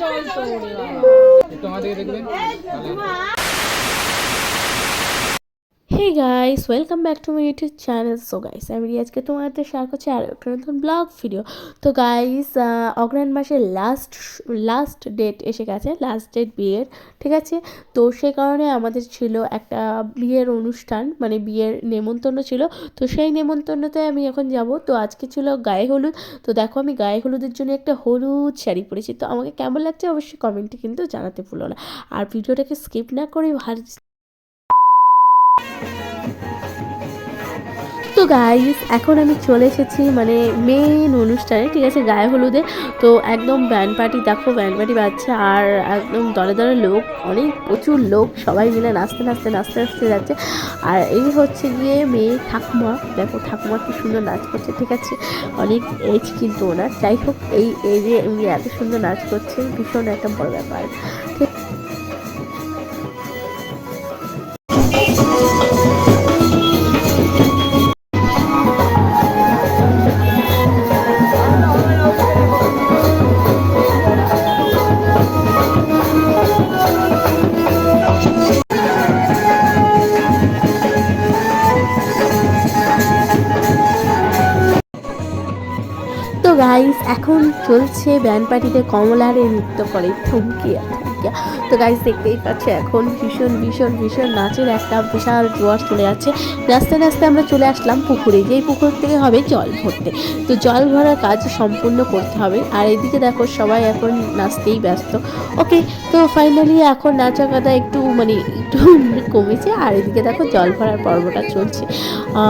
জল তো দিকে দেখবেন? Hey guys welcome back to my YouTube channel so guys আমি আজকে তোমাদের শেয়ার করছি আরও একটা নতুন ব্লগ ভিডিও তো গাইস অগ্রায়ণ মাসের লাস্ট লাস্ট ডেট এসে গেছে লাস্ট ডেট বিয়ের, ঠিক আছে? তো সে কারণে আমাদের ছিল একটা বিয়ের অনুষ্ঠান মানে বিয়ের নেমন্তন্ন ছিল। তো সেই নেমন্তন্নতে আমি এখন যাব। তো আজকে ছিল গায়ে হলুদ। তো দেখো আমি গায়ে হলুদের জন্য একটা হলুদ শাড়ি পরেছি। তো আমাকে কেমন লাগছে অবশ্যই কমেন্টে কিন্তু জানাতে ভুলো না। আর ভিডিওটাকে স্কিপ না করে ভালো তো গাইস এখন আমি চলে এসেছি মানে মেন অনুষ্ঠানে, ঠিক আছে, গায়ে হলুদে। তো একদম ব্যান্ড পার্টি দেখো ব্যান্ড পার্টি বাজছে আর একদম দলে দলে লোক, অনেক প্রচুর লোক, সবাই মিলে নাচতে নাচতে নাচতে নাচতে যাচ্ছে। আর এই হচ্ছে গিয়ে মেয়ে ঠাকুমা, দেখো ঠাকুমা কি সুন্দর নাচ করছে, ঠিক আছে? অনেক এজ কিন্তু ওনার। যাই হোক, এই এজে এত সুন্দর নাচ করছে ভীষণ একটা বড় ব্যাপার। ঠিক গাইস এখন চলছে ব্যান্ড পার্টিতে কমলারে নৃত্য করে থমকিয়া তো গাইস দেখতেই পাচ্ছে, এখন ভীষণ ভীষণ ভীষণ নাচের একটা বিশাল জোয়ার চলে যাচ্ছে। নাচতে নাচতে আমরা চলে আসলাম পুকুরে, যেই পুকুর থেকে হবে জল ভরতে। তো জল ভরার কাজ সম্পূর্ণ করতে হবে। আর এদিকে দেখো, সবাই এখন নাচতেই ব্যস্ত। ওকে তো ফাইনালি এখন নাচা কাদা একটু মানে একটু কমেছে। আর এদিকে দেখো জল ভরার পর্বটা চলছে।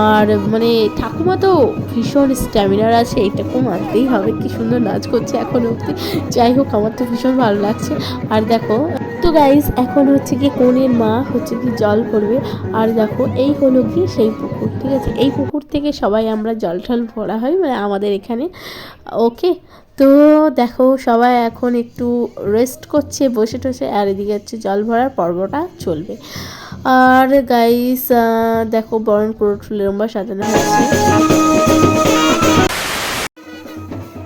আর মানে ঠাকুমা তো ভীষণ স্ট্যামিনার আছে, এটা কম মানতেই হবে। কি সুন্দর নাচ করছে এখন অব্দি যাই হোক, আমার তো ভীষণ ভালো লাগছে। আর দেখো, তো গাইজ এখন হচ্ছে কি কোনের মা হচ্ছে কি জল পড়বে আর দেখো, এই হলো কি সেই পুকুর, ঠিক আছে? এই পুকুর থেকে সবাই আমরা জল টল ভরা হয় মানে আমাদের এখানে। ওকে, তো দেখো সবাই এখন একটু রেস্ট করছে, বসে টসে, আর এদিকে হচ্ছে জল ভরার পর্বটা চলবে। আর গাইস দেখো বরণ করে ফুলের সাজানো হচ্ছে।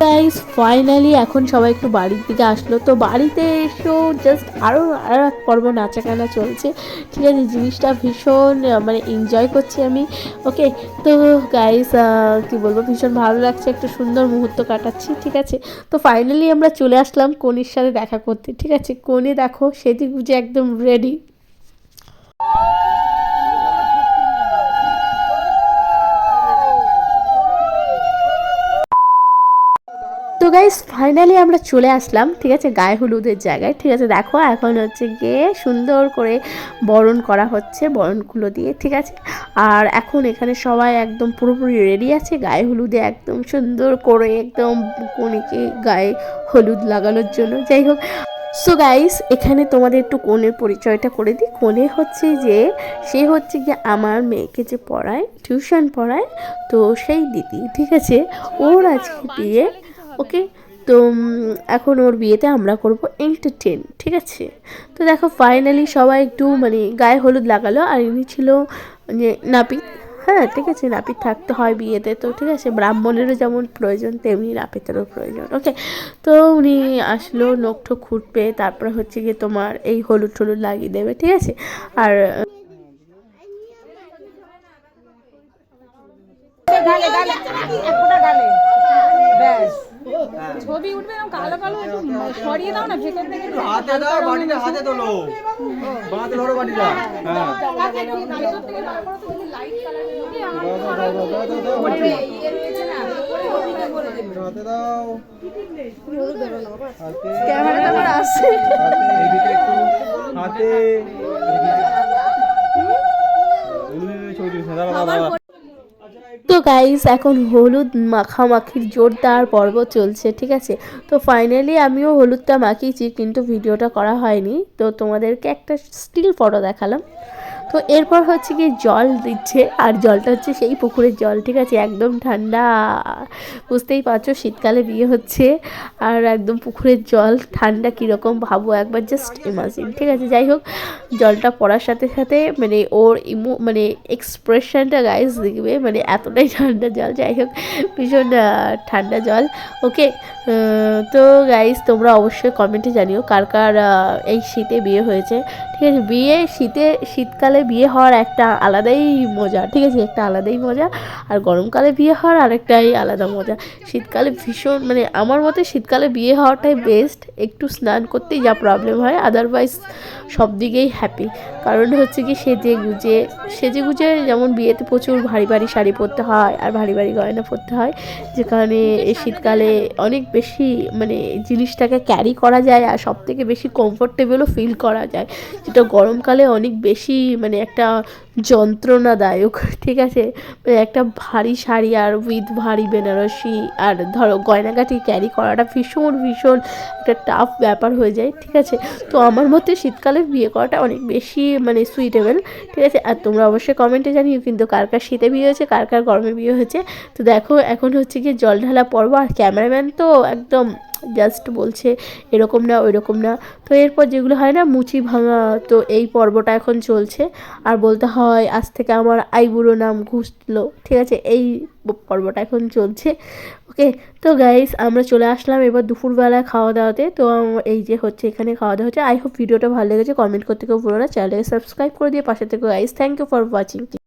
গাইস ফাইনালি এখন সবাই একটু বাড়ির দিকে আসলো। তো বাড়িতে এসেও জাস্ট আরও আরও এক পর্ব নাচাকানা চলছে। ঠিক আছে, জিনিসটা ভীষণ মানে এনজয় করছি আমি। ওকে তো গাইস কি বলব, ভীষণ ভালো লাগছে, একটা সুন্দর মুহূর্ত কাটাচ্ছি, ঠিক আছে? তো ফাইনালি আমরা চলে আসলাম কনির সাথে দেখা করতে, ঠিক আছে? কনে দেখো, সেদিক বুঝে একদম রেডি তো গাইস ফাইনালি আমরা চলে আসলাম, ঠিক আছে? গায়ে হলুদের জায়গায়, ঠিক আছে? দেখো, এখন হচ্ছে গিয়ে সুন্দর করে বরণ করা হচ্ছে, বরণগুলো দিয়ে, ঠিক আছে? আর এখন এখানে সবাই একদম পুরোপুরি রেডি আছে, গায়ে হলুদে একদম সুন্দর করে একদম কনেকে গায়ে হলুদ লাগানোর জন্য। যাই হোক সো গাইস এখানে তোমাদের একটু কোণের পরিচয়টা করে দিই। কোণে হচ্ছে যে, সে হচ্ছে গিয়ে আমার মেয়েকে যে পড়ায় টিউশন পড়ায়, তো সেই দিদি, ঠিক আছে? ওর আজকে বিয়ে ওকে? তো এখন ওর বিয়েতে আমরা করব এন্টারটেন ঠিক আছে? তো দেখো ফাইনালি সবাই একটু মানে গায়ে হলুদ লাগালো, আর ইনি ছিল যে নাপিত। হ্যাঁ ঠিক আছে, নাপিত থাকতে হয় বিয়েতে, তো ঠিক আছে, ব্রাহ্মণেরও যেমন প্রয়োজন, তেমনি নাপিতেরও প্রয়োজন, ওকে? তো উনি আসলো নখ ঠোক খুঁটবে, তারপরে হচ্ছে গিয়ে তোমার এই হলুদ টলুদ লাগিয়ে দেবে, ঠিক আছে? আর, গালে গালে এক ফোঁটা গালে। ব্যাস। ছবি উঠবে এরকম কালো কালো একটু সরিয়ে দাও না ভেতর থেকে হাতে দাও বাটিটা হাতে তোলো। বাঁধ ধরো বাটিটা। হ্যাঁ। ভেতর থেকে বার করো তো লাইট দাও, দাও, দাও, দাও, দাও, হাতে দাও। ক্যামেরাটা আসছে। এদিকে ছবি দাঁড়া, দাঁড়া। তো গাইস এখন হলুদ মাখামাখির জোরদার পর্ব চলছে, ঠিক আছে? তো ফাইনালি আমিও হলুদটা মাখিয়েছি, কিন্তু ভিডিওটা করা হয়নি। তো তোমাদেরকে একটা স্টিল ফটো দেখালাম। তো এরপর হচ্ছে কি জল দিচ্ছে, আর জলটা হচ্ছে সেই পুকুরের জল, ঠিক আছে? একদম ঠান্ডা। বুঝতেই পারছ, শীতকালে বিয়ে হচ্ছে, আর একদম পুকুরের জল, ঠান্ডা কীরকম ভাবো একবার জাস্ট ইমাজিন ঠিক আছে? যাই হোক, জলটা পড়ার সাথে সাথে মানে ওর ইমো মানে এক্সপ্রেশনটা গাইজ দেখবে মানে এতটাই ঠান্ডা জল, যাই হোক, ভীষণ ঠান্ডা জল। ওকে তো গাইজ তোমরা অবশ্যই কমেন্টে জানিও কার কার এই শীতে বিয়ে হয়েছে, ঠিক আছে? বিয়ে শীতে, শীতকালে বিয়ে হওয়ার একটা আলাদাই মজা, ঠিক আছে? একটা আলাদাই মজা, আর গরমকালে বিয়ে হওয়ার আরেকটাই আলাদা মজা। শীতকালে ভীষণ মানে আমার মতে শীতকালে বিয়ে হওয়াটাই বেস্ট একটু স্নান করতেই যা প্রবলেম হয় আদারওয়াইজ সব দিকেই হ্যাপি কারণ হচ্ছে কি সেজে গুজে সেজে গুজে যেমন বিয়েতে প্রচুর ভারী ভারী শাড়ি পরতে হয়, আর ভারী ভারী গয়না পরতে হয়, যেখানে শীতকালে অনেক বেশি মানে জিনিসটাকে ক্যারি করা যায়, আর সব থেকে বেশি কমফোর্টেবলও ফিল করা যায়। যেটা গরমকালে অনেক বেশি মানে একটা যন্ত্রণাদায়ক, ঠিক আছে? মানে একটা ভারী শাড়ি আর উইথ ভারী বেনারসি আর ধরো গয়নাগাটি ক্যারি করাটা ভীষণ ভীষণ একটা টাফ ব্যাপার হয়ে যায়, ঠিক আছে? তো আমার মতে শীতকালে বিয়ে করাটা অনেক বেশি মানে সুইটেবল ঠিক আছে? আর তোমরা অবশ্যই কমেন্টে জানিও কিন্তু কার কার শীতে বিয়ে হয়েছে, কার কার গরমে বিয়ে হয়েছে। তো দেখো, এখন হচ্ছে কি জল ঢালা পর্ব আর ক্যামেরাম্যান তো একদম জাস্ট বলছে এরকম না ওই রকম না। তো এরপর যেগুলো হয় না, মুচি ভাঙা, তো এই পর্বটা এখন চলছে। আর বলতে হয় আজ থেকে আমার আইবুড়ো নাম ঘুষলো। ঠিক আছে? এই পর্বটা এখন চলছে। ওকে? তো গাইস আমরা চলে আসলাম এবার দুপুরবেলা খাওয়া দাওয়াতে তো এই যে হচ্ছে এখানে খাওয়া দাওয়া হচ্ছে আই হোপ ভিডিওটা ভালো লেগেছে। কমেন্ট করতে কেউ ভুলো না। চ্যানেলে সাবস্ক্রাইব করে দিয়ে পাশে থেকে guys thank you for watching